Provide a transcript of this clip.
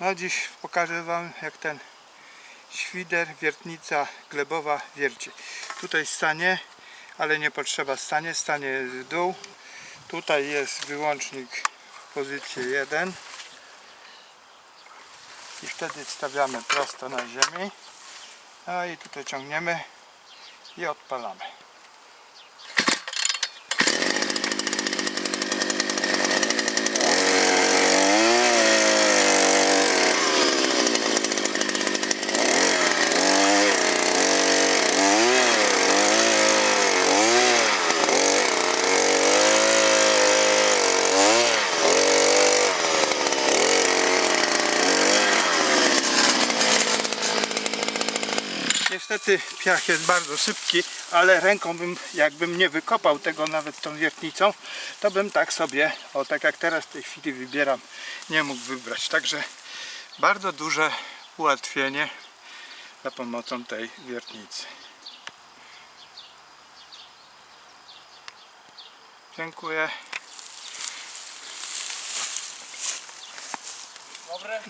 No dziś pokażę Wam jak ten świder, wiertnica glebowa wierci. Tutaj stanie, ale nie potrzeba stanie, stanie jest w dół. Tutaj jest wyłącznik w pozycji 1 i wtedy stawiamy prosto na ziemi. A i tutaj ciągniemy i odpalamy. Niestety piach jest bardzo sypki, ale ręką bym, jakbym nie wykopał tego nawet tą wiertnicą, to bym tak sobie, o tak jak teraz w tej chwili wybieram, nie mógł wybrać. Także bardzo duże ułatwienie za pomocą tej wiertnicy. Dziękuję. Dobre.